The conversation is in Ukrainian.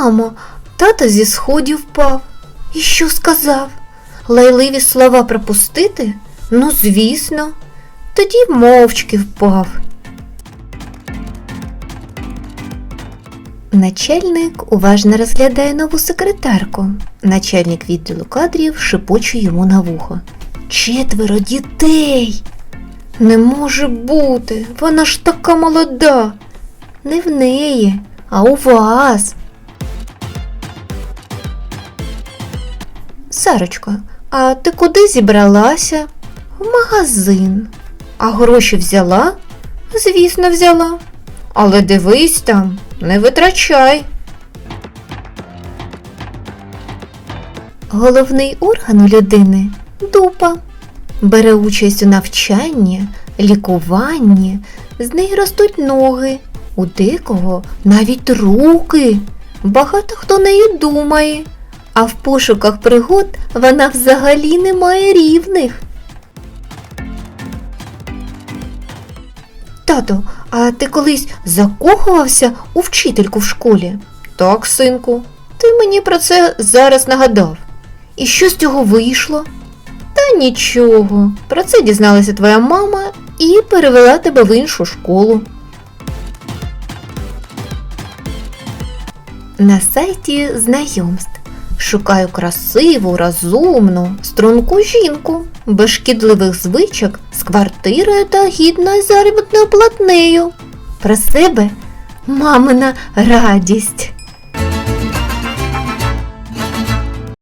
Мамо, тато зі сходів впав. І що сказав? Лайливі слова пропустити? Ну, звісно. Тоді мовчки впав. Начальник уважно розглядає нову секретарку. Начальник відділу кадрів шепоче йому на вухо. Четверо дітей. Не може бути, вона ж така молода. Не в неї, а у вас. Сарочко, а ти куди зібралася? В магазин. А гроші взяла? Звісно, взяла. Але дивись там, не витрачай. Головний орган у людини дупа. Бере участь у навчанні, лікуванні, з неї ростуть ноги, у декого навіть руки. Багато хто нею думає, а в пошуках пригод вона взагалі не має рівних. Тато, а ти колись закохувався у вчительку в школі? Так, синку, ти мені про це зараз нагадав. І що з цього вийшло? Та нічого. Про це дізналася твоя мама і перевела тебе в іншу школу. На сайті знайомств шукаю красиву, розумну, струнку жінку, без шкідливих звичок, з квартирою та гідною заробітною платнею. Про себе мамина радість.